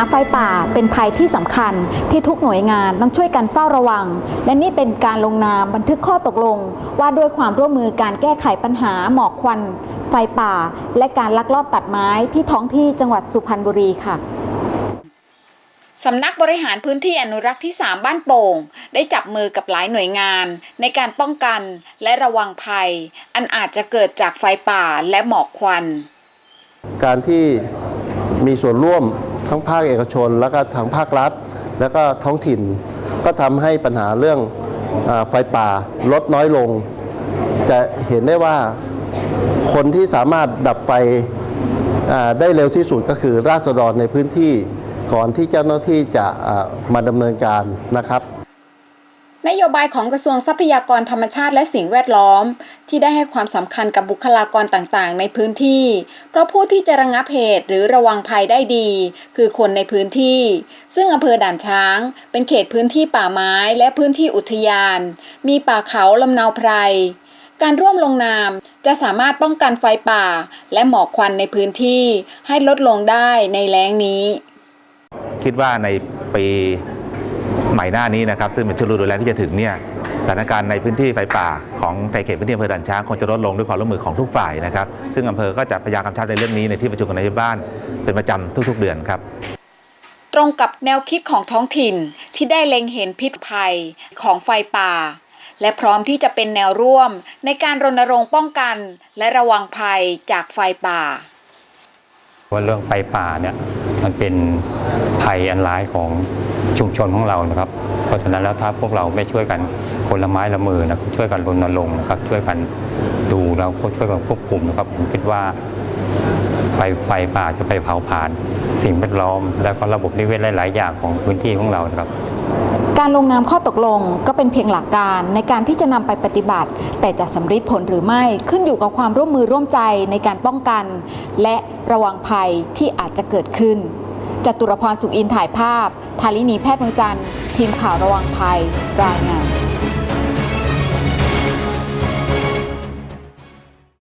าไฟป่าเป็นภัยที่สำคัญที่ทุกหน่วยงานต้องช่วยกันเฝ้าระวัง และนี่เป็นการลงนามบันทึกข้อตกลง ว่าด้วยความร่วมมือการแก้ไขปัญหาหมอกควัน ไฟป่า และการลักลอบตัดไม้ที่ท้องที่จังหวัดสุพรรณบุรีค่ะสำนักบริหารพื้นที่อนุรักษ์ที่ 3 บ้านโป่ง ได้จับมือกับหลายหน่วยงาน ในการป้องกันและระวังภัย อันอาจจะเกิดจากไฟป่าและหมอกควัน การที่มีส่วนร่วม ทั้งภาคเอกชน แล้วก็ทั้งภาครัฐ แล้วก็ท้องถิ่น ก็ทำให้ปัญหาเรื่องอไฟป่าลดน้อยลง จะเห็นได้ว่าคนที่สามารถดับไฟได้เร็วที่สุดก็คือราษฎรในพื้นที่ก่อนที่เจ้าหน้าที่จะมาดำเนินการนะครับ นโยบายของกระทรวงทรัพยากรธรรมชาติและสิ่งแวดล้อม ที่ได้ให้ความสำคัญกับบุคลากรต่างๆ ในพื้นที่ เพราะผู้ที่จะระงับเหตุหรือระวังภัยได้ดี คือคนในพื้นที่ ซึ่งอำเภอด่านช้าง เป็นเขตพื้นที่ป่าไม้และพื้นที่อุทยาน มีป่าเขาลำนาวไพร การร่วมลงนามจะสามารถป้องกันไฟป่า และหมอกควันในพื้นที่ให้ลดลงได้ในแล้งนี้ คิดว่าในปี ใหม่หน้านี้นะครับซึ่งเป็นช่วงฤดูแล้งที่จะถึงเนี่ยสถานการณ์ในพื้นที่ไฟป่าของในเขตพื้นที่อำเภอด่านช้างคงจะลดลงด้วยความร่วมมือของทุกฝ่ายนะครับ ซึ่งอำเภอก็จะพยายามกำชับในเรื่องนี้ในที่ประชุมกันในบ้านเป็นประจำทุก ๆ เดือนครับตรงกับแนวคิดของท้องถิ่นที่ได้เล็งเห็นพิษภัยของไฟป่า และพร้อมที่จะเป็นแนวร่วมในการรณรงค์ป้องกัน และระวังภัยจากไฟป่า ว่าเรื่องไฟป่าเนี่ยมันเป็นภัยอันร้ายของ ชุมชนของเรานะครับ เพราะฉะนั้นแล้วถ้าพวกเราไม่ช่วยกันคนละไม้ละมือนะช่วยกันรณรงค์นะครับ ช่วยกันดูแล้วก็ช่วยกันควบคุมนะครับผมคิดว่าไฟไฟป่าจะไปเผาผลาญสิ่งแวดล้อม แล้วก็ระบบนิเวศหลาย ๆ อย่างของพื้นที่ของเรานะครับการลงนามข้อตกลงก็เป็นเพียงหลักการในการที่จะนำไปปฏิบัติ แต่จะสำเร็จผลหรือไม่ขึ้นอยู่กับความร่วมมือร่วมใจในการป้องกัน และระวังภัยที่อาจจะเกิดขึ้น จตุรพรสุขอินถ่ายภาพ ทารินีแพทย์มืองจันทร์ทีมข่าวระวังภัย รายงาน